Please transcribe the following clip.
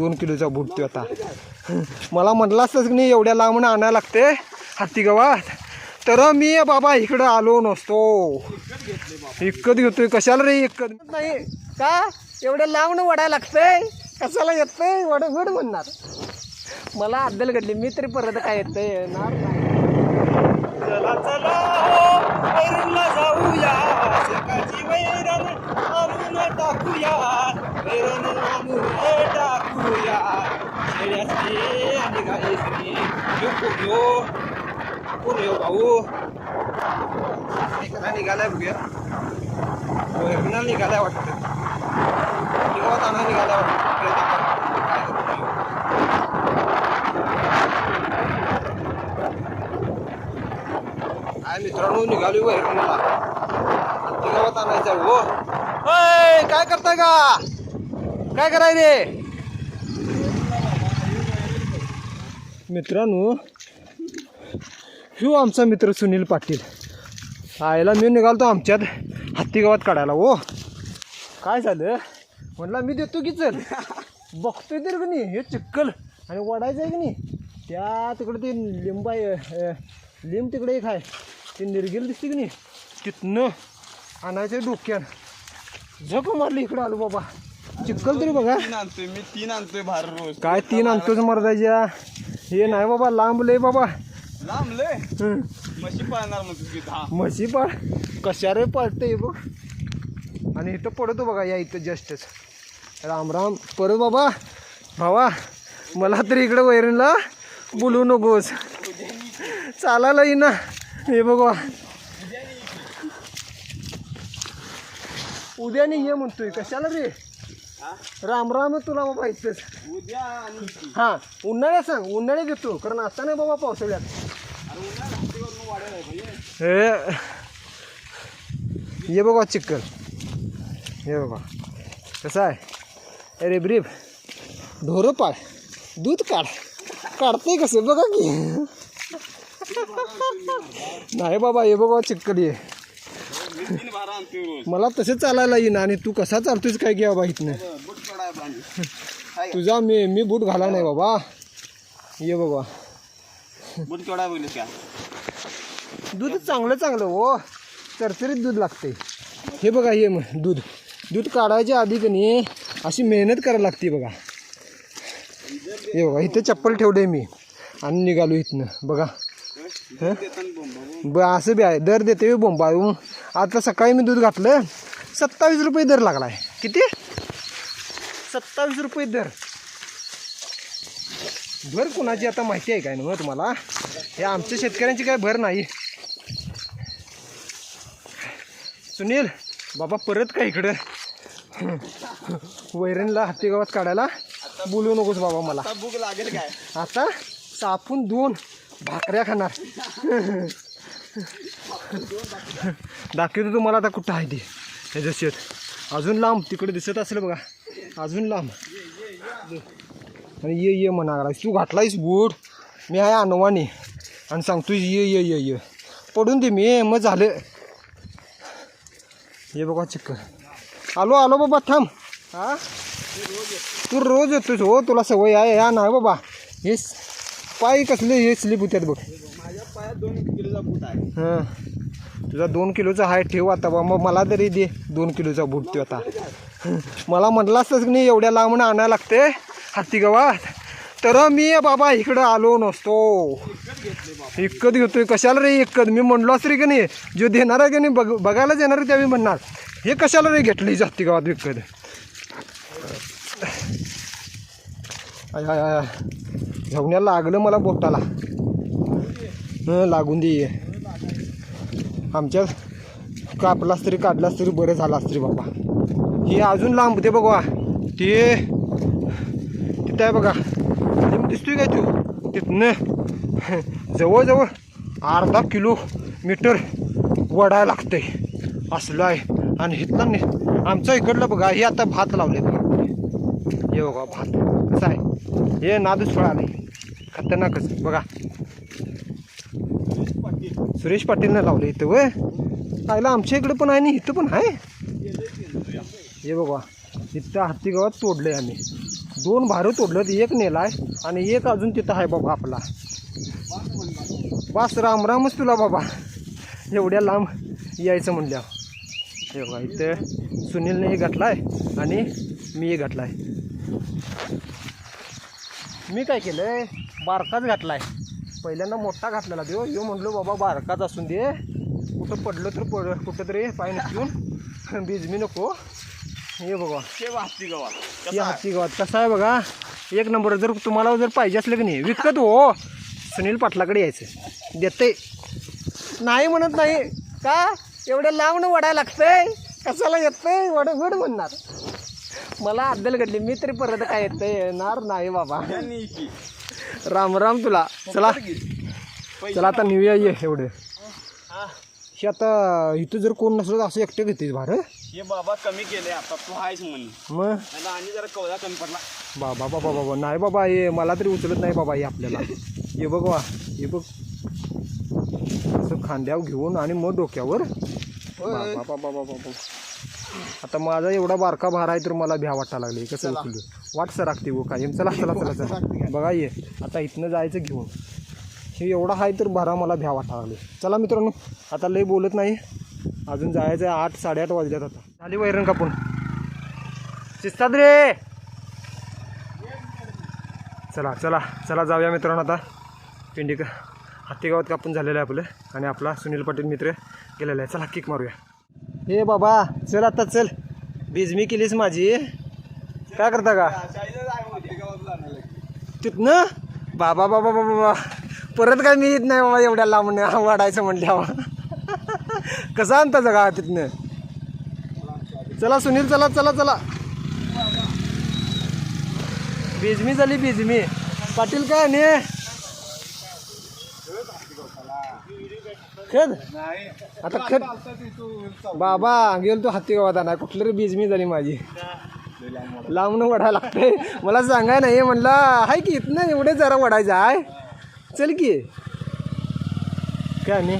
दोन किलोचा बूट तो आता. मला म्हटलं असतंच की नाही एवढ्या लांबून आणायला लागते हत्ती गावात. तर मी बाबा इकडं आलो नसतो. इकत घेतोय. कशाला रे इकत? नाही का? एवढ्या लांबून वडायला लागतंय? कशाला येतंय? वड वड म्हणणार. मला अद्दल घडली. मी तरी परत काय येतंय? येणार नाही. चला चला हो, जाऊया. टाकूया. वैरण आणून टाकूया शेळ्याची आणि गायची यो कोण यो भाऊ एखादा निघालाय बघूया वैरणा निघालाय वाटतं निघावत आणा निघालाय वाटतं काय करतो काय मित्रांनो निघाली वैरणला हत्ती गावात आणायचं हो काय करताय का? काय कराय रे मित्रांनो ह्यो आमचा मित्र सुनील पाटील. आयला मी निघालतो आमच्यात हत्ती गावात काढायला हो. काय झालं? म्हटलं मी देतो की चल. बघतोय तर की नाही हे चिक्कल आणि वडायचं आहे की नाही? त्या तिकडे ते लिंब आहे लिंब तिकडे एक आहे. ते निर्गिल दिसते की नाही? तिथनं आणायचं डोक्यान. झक मारली इकडे आलो बाबा. चिक्कल तरी बघा. आणतोय मी तीन आणतोय भार रोज. काय तीन आणतोच मर्दाच्या. हे नाही बाबा लांब लय बाबा. लांब लय? हं. म्हशी पाळणार दहा. म्हशी पाळ. कशा रे पाळते बघ. आणि इथं पडतो बघा या इथं जस्टच राम राम. परत बाबा भावा मला तरी इकडं वैरणला बोलू नकोस. चालायला येईना हे बघा. उद्याने ये म्हणतोय. कशाला रे? राम राम तुला बाबा इथंच. उद्या आणि ती. हाँ उन्हाळ्यात सांग उन्हाळ्यात घेतो कारण आता नाही बाबा पावसाळ्यात. अरे उन्हाळ्यात हत्तीवरनं वाढेल आहे भाई. हे ये बघा चिक्कल. हे बघा कसं आहे? अरे ब्रीफ ढोरं पाळ दूध काढ. काढतंय कसं बघा की. नाही बाबा हे बघा चिक्कल ये. तीन रोज मला तसं चालायला येईन आणि तू कसा चालतोयस काय घ्या बाबा इथनं. बुट पाणी हाय का? तुझा मी मी बूट घाला नाही बाबा. ये बाबा. बुट केवढा बोललीस का दूध चांगलं चांगलं हो. चरचरीत दूध लागते हे बघा हे मग दूध. दूध काढायच्या आधी की नाही अशी मेहनत करायला लागते बघा. हे बघा इथे चप्पल ठेवले मी. आणि निघालो इथनं. बघा. ब असं बी आहे. दर देते बोंबाळून आता सकाळी मी दूध घातलं. सत्तावीस रुपये दर लागलाय. किती? सत्तावीस रुपये दर. भर कुणाची आता माहिती आहे काय ना तुम्हाला? हे आमच्या शेतकऱ्यांची काय भर नाही. सुनील बाबा परत का इकडं? वैरणला हत्ती गावात काढायला बोलू नकोस बाबा मला. आता भूक लागेल काय? आता सापून दोन. भाकऱ्या खाणार. दाखवतो तुम्हाला आता कुठं आहे ती. जशी शेत अजून लांब तिकडे दिसत असेल बघा. अजून लांब. आणि ये ये म्हणा तू घातलायस बूट. मी आहे अनवानी आणि सांगतो ये ये ये ये. पडून दे मी मग झालं. ये बघा चिक्क आलो आलो बाबा थांब. हा? तू रोज येतोस हो तुला सवय आहे या नाही बाबा. येस. पाय कसले हे स्लिप होत्यात बघ. माझ्या पायात दोन किलोचा बूट आहे. हां. तुझा दोन किलोचा हाय ठेव आता बा. मग मला तरी दे दोन किलोचा बूट तो आता. मला म्हटलं असतंच की नाही एवढ्या लांबून आणायला लागते हत्ती गावात तर मी बाबा इकडं आलो नसतो. इकत घेतोय. कशाला रे इकत मी म्हणलो असतं रे की नाही जो देणार आहे की नाही बघ बघायलाच येणार आहे त्यावेळी म्हणणार. हे कशाला रे घेतली हत्ती गावात विकत आय आय आय. झवण्याला लागलं मला बोटाला लागून दे. आमच्या कापलास तरी काढलास तरी बरं झालं असतं रे बाबा. हे अजून लांब ते बघा. ते तिथं आहे बघा. दिसतोय काय तू? तिथनं. जवळजवळ अर्धा किलो मीटर वडायला लागतंय. असलं आहे. आणि इथला आमचं इकडलं बघा. हे आता भात लावले बघा हे बघा भात. कसं आहे? हे नादूस फळ आले खतरनाकच बघा. सुरेश पाटीलनं लावलं इथं वय. आयला आमच्या इकडे पण आहे आणि इथं पण आहे. हे बघा. इथं हत्ती गावात तोडलंय आम्ही. दोन भारू तोडलं एक नेलाय आणि एक अजून तिथं आहे बाबा आपला. बास राम रामच तुला बाबा. एवढ्या लांब यायचं म्हणल्या हे बघा इथं सुनीलने हे घातलाय आणि मी हे घातलाय. मी काय केलंय? बारकाच घातलाय. पहिल्यांदा मोठा घातलेला देव. यो म्हणलो बाबा बारकाच असून दे. कुठं पडलं तर पड कुठं तरी पाय नसून बिजमी नको. हे बघा. ते वाहती गवा ही हाती गावात. कसं आहे बघा? एक नंबर जर तुम्हाला जर पाहिजे असलं की नाही विकत हो. सुनील पाटलाकडे यायचं. देते नाही म्हणत नाही. का? एवढ्या लांबनं वडायला लागतंय. कशाला येतंय? वड वड म्हणणार. मला अद्दल घडली. मी तरी परत काय येतंय येणार नाही बाबा. राम राम तुला. चला. चला आता निघूया ये एवढे. हे आता इथं जर कोण नसलं तर असं एकटे घेते भार हे? बाबा कमी केले आता. तू आहेस म्हणून. मग? आणि जरा कमी पडला. बाबा बाबा बाबा. नाही बाबा हे मला तरी उचलत नाही बाबा हे आपल्याला. हे बघ वा हे बघ. असं खांद्यावर घेऊन आणि मग डोक्यावर. बाबा बाबा बाबा बाबा. आता माझा एवढा बारका भार आहे तर मला भ्या वाटा लागले. कसं उचलू वाट सरकते वो कायम चला चला चला चला. बघा ये. आता इथनं जायचं घेऊन. हे एवढा आहे तर भारा मला भ्या वाटा लागले. चला मित्रांनो आता लई बोलत नाही. अजून जायचं आहे आठ साडेआठ वाजल्यात आता. झाली वैरण कापून. शिस्तात रे! चला चला चला जाऊया मित्रांनो आता. पिंडिका हत्तीगावात कापून झालेलं आहे आपलं. आणि आपला सुनील पाटील मित्र गेलेला आहे. चला किक मारूया. हे बाबा चल आता चल. बिजमी केलीस माझी. काय करता का? तिथनं? बाबा बाबा बाबा बाबा. परत काय मी येत नाही बाबा एवढ्या लांब वाढायचं म्हटल्यावर कसं आणता जगा तिथनं? चला सुनील चला चला चला. बिजमी झाली बिजमी. पाटील काय ने खद आता खद बाबा गेल तो हत्ती गावात नाही. कुठलं रे बिजमी झाली माझी? लांबून वडायला लागते मला सांगाय नाही म्हणलं हाय की इथनं एवढे जरा वडायचं आहे चल की. काय नाही